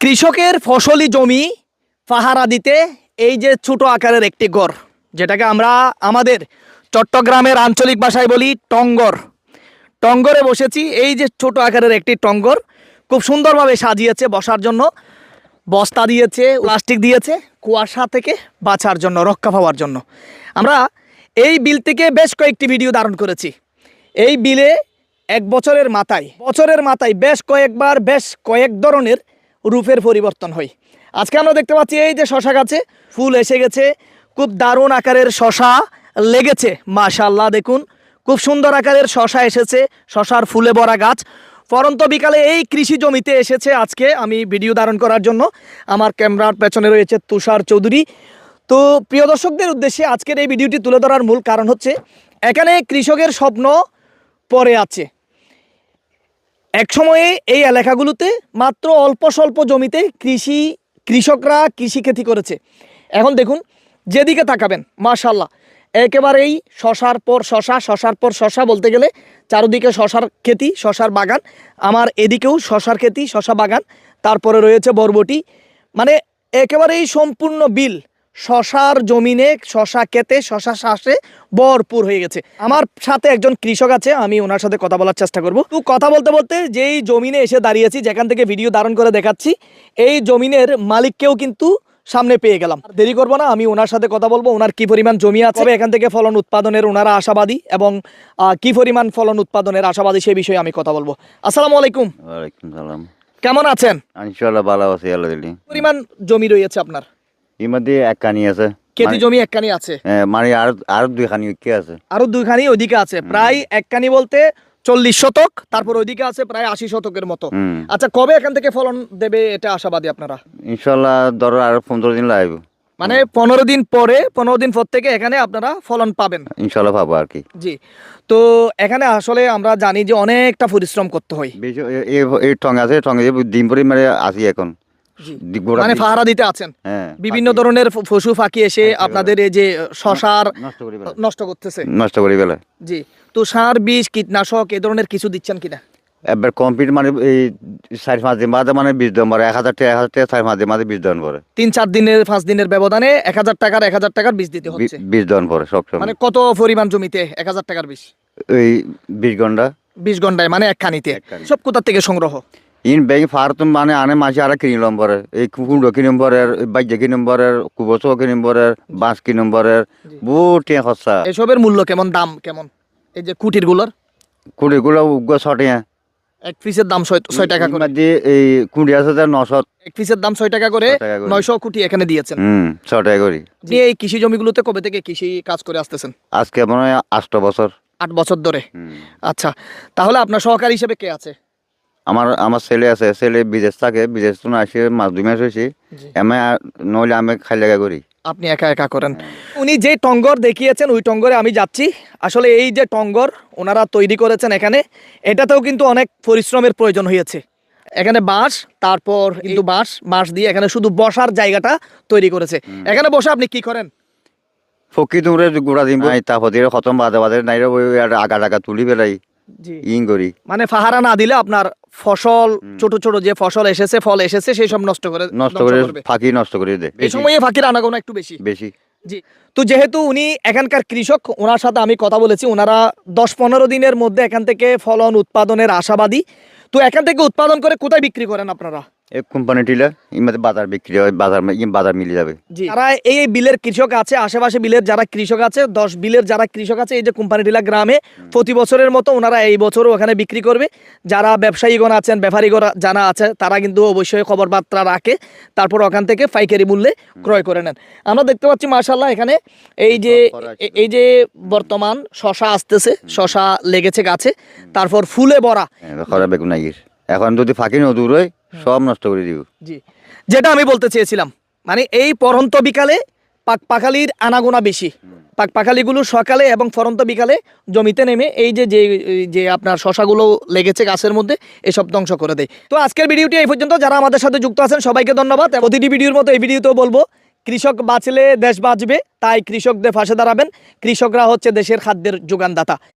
কৃষকের ফসলি জমি পাহারা দিতে এই যে ছোট আকারের একটি গড়, যেটাকে আমরা আমাদের চট্টগ্রামের আঞ্চলিক ভাষায় বলি টঙ্গর। টঙ্গরে বসেছি, এই যে ছোট আকারের একটি টঙ্গর খুব সুন্দরভাবে সাজিয়েছে বসার জন্য, বস্তা দিয়েছে, প্লাস্টিক দিয়েছে, কুয়াশা থেকে বাঁচার জন্য, রক্ষা পাওয়ার জন্য। আমরা এই বিল থেকে বেশ কয়েকটি ভিডিও ধারণ করেছি। এই বিলে এক বছরের মাথায় বছরের মাথায় বেশ কয়েকবার, বেশ কয়েক ধরনের রূপের পরিবর্তন হয়। আজকে আমরা দেখতে পাচ্ছি এই যে শশা গাছে ফুল এসে গেছে। খুব দারুণ আকারের শশা লেগেছে মাশাল্লাহ দেখুন। খুব সুন্দর আকারের শশা এসেছে, শশার ফুলে ভরা গাছ। পরন্ত বিকালে এই কৃষি জমিতে এসেছে আজকে আমি ভিডিও ধারণ করার জন্য। আমার ক্যামেরার পেছনে রয়েছে তুষার চৌধুরী। তো প্রিয় দর্শকদের উদ্দেশ্যে আজকের এই ভিডিওটি তুলে ধরার মূল কারণ হচ্ছে, এখানে কৃষকের স্বপ্ন পরে আছে। এক সময়ে এই এলাকাগুলোতে মাত্র অল্প স্বল্প জমিতে কৃষি, কৃষকরা কৃষি খেতি করেছে। এখন দেখুন, যেদিকে তাকাবেন মাশাল্লাহ একেবারেই শশার পর শশা, শশার পর শশা বলতে গেলে চারদিকে শশার খেতি, শশার বাগান, আমার এদিকেও শশার খেতি, শশা বাগান, তারপরে রয়েছে বরবটি মানে একেবারেই সম্পূর্ণ বিল। শশার জমিনে শশা খেতে শশা শ্বাসে ভরপুর হয়ে গেছে। আমার সাথে একজন কৃষক আছে আমি ওনার সাথে কথা বলার চেষ্টা করব। তো কথা বলতে বলতে যেই জমিনে এসে দাঁড়িয়েছি যেখান থেকে ভিডিও ধারণ করে দেখাচ্ছি এই জমিনের মালিককেও কিন্তু সামনে পেয়ে গেলাম। দেরি করব না আমি ওনার সাথে কথা বলব ওনার কি পরিমাণ জমি আছে এখান থেকে ফলন উৎপাদনের ওনারা আশাবাদী এবং কি পরিমাণ ফলন উৎপাদনের আশাবাদী সে বিষয়ে আমি কথা বলব। আসসালামু আলাইকুম। ওয়ালাইকুম সালাম। কেমন আছেন? ইনশাল্লাহ ভালো আছি আল্লাহ পরিমাণ জমি রয়েছে আপনার? এর মধ্যে এক কানি আছে খেতি জমি একখানি আছে। মানে আর আর দুই খানি কি আছে? আরও দুইখানি ওইদিকে আছে। প্রায় একখানি বলতে চল্লিশ শতক তারপর ওইদিকে আছে প্রায় আশি শতকের মতো। আচ্ছা কবে এখান থেকে ফলন দেবে এটা আশাবাদী আপনারা? ইনশাল্লাহ ধরো আর পনেরো দিন লাগবে। মানে পনেরো দিন পরে পনেরো দিন পর থেকে এখানে আপনারা ফলন পাবেন। ইনশাল্লাহ পাবো আর কি। জি। তো এখানে আসলে আমরা জানি যে অনেকটা পরিশ্রম করতে হয়। এই টং আছে যে দিন পরে মানে আসি এখন। মানে পাহারা দিতে আছেন। হ্যাঁ বিভিন্ন ধরনের পশু পাখি এসে আপনাদের এই যে শশার নষ্ট করতেছে। নষ্ট করি ফেলে। জি। তো সার বিষ কীটনাশক এ ধরনের কিছু দিচ্ছেন কিনা? এবার কমপ্লিট মানে এই চার পাঁচ দিন বাদে মানে বীজ পরে এক হাজার টাকা এক হাজার টাকা চার পাঁচ দিন বাদে বীজ দেন পরে। তিন চার দিনের পাঁচ দিনের ব্যবধানে এক হাজার টাকার এক হাজার টাকার বীজ দিতে হচ্ছে। বীজ দেন পরে সব মানে কত পরিমাণ জমিতে এক হাজার টাকার বীজ এই বিশ ঘণ্টা বিশ ঘন্টায় মানে একখানিতে। একখানি। সব কোথার থেকে সংগ্রহ? ইন ব্যাংক ফার তুমি মানে আনে মাসে আর কিনিলাম পরে এই কুকুর কিনিম নম্বরের বাইজে কিনিম পরে কুবচ কি নম্বরের বাঁশ কি নম্বরের বহুত টিয়া খরচা এসবের মূল্য কেমন দাম কেমন? এই যে কুটিরগুলোর? কুড়ি গুলো উগ্র ছটিয়া এক পিসের দাম ছয় টাকা করে। দিয়ে এই কুড়ি আছে যে নশো। এক পিসের দাম ছয় টাকা করে। নয়শো কোটি এখানে দিয়েছেন। হুম ছ টাকা করি। আপনি এই কৃষি জমিগুলোতে কবে থেকে কৃষি কাজ করে আসতেছেন? আজকে মনে হয় আষ্ট বছর। আট বছর ধরে। আচ্ছা তাহলে আপনার সহকারী হিসেবে কে আছে? আমার আমার ছেলে আছে ছেলে বিদেশ থাকে বিদেশ তো আসে মাস দুই মাস হয়েছে। আমি নইলে আমি খাই লাগা করি আপনি একা একা করেন। উনি যে টঙ্গর দেখিয়েছেন ওই টঙ্গরে আমি যাচ্ছি। আসলে এই যে টঙ্গর ওনারা তৈরি করেছেন এখানে এটাতেও কিন্তু অনেক পরিশ্রমের প্রয়োজন হয়েছে। এখানে বাঁশ তারপর কিন্তু বাঁশ বাঁশ দিয়ে এখানে শুধু বসার জায়গাটা তৈরি করেছে। এখানে বসে আপনি কি করেন? ফকি তোমরে গুড়া দিম। তারপর দিয়ে খতম বাদে বাদে নাই আগা টাগা তুলি বেলাই জি। ইং করি মানে ফাহারা না দিলে আপনার ফসল ছোট ছোট যে ফসল এসেছে ফল এসেছে সেই সব নষ্ট করে নষ্ট করে ফাঁকি নষ্ট করে দেয়। এই সময়ে ফাঁকির আনাগোনা একটু বেশি। বেশি। জি। তো যেহেতু উনি এখানকার কৃষক ওনার সাথে আমি কথা বলেছি ওনারা দশ পনেরো দিনের মধ্যে এখান থেকে ফলন উৎপাদনের আশাবাদী। তো এখান থেকে উৎপাদন করে কোথায় বিক্রি করেন আপনারা? এই কোম্পানি টিলা ইমাতে বাজার বিক্রি হয় বাজার বাজার মিলে যাবে। যারা এই বিলের কৃষক আছে আশেপাশে বিলের যারা কৃষক আছে দশ বিলের যারা কৃষক আছে এই যে কোম্পানি টিলা গ্রামে প্রতি বছরের মতো ওনারা এই বছরও ওখানে বিক্রি করবে। যারা ব্যবসায়ীগণ আছেন ব্যাপারীগণ যারা আছে তারা কিন্তু অবশ্যই খবর বার্তা রাখে তারপর ওখান থেকে পাইকারি মূল্যে ক্রয় করে নেন। আমরা দেখতে পাচ্ছি মার্শাল্লাহ এখানে এই যে এই যে বর্তমান শশা আসতেছে শশা লেগেছে গাছে তারপর ফুলে ভরা। খরা বেগুন এখন যদি ফাঁকি ন দূর হয় সব নষ্ট করে দিব। জি। যেটা আমি বলতে চেয়েছিলাম মানে এই পরন্ত বিকালে পাক পাখালির আনাগোনা বেশি। পাক পাখালিগুলো সকালে এবং ফরন্ত বিকালে জমিতে নেমে এই যে যে যে আপনার শশাগুলো লেগেছে গাছের মধ্যে এসব ধ্বংস করে দেয়। তো আজকের ভিডিওটি এই পর্যন্ত। যারা আমাদের সাথে যুক্ত আছেন সবাইকে ধন্যবাদ। প্রতিটি ভিডিওর মতো এই ভিডিওতেও বলব কৃষক বাঁচলে দেশ বাঁচবে তাই কৃষকদের পাশে দাঁড়াবেন। কৃষকরা হচ্ছে দেশের খাদ্যের যোগানদাতা।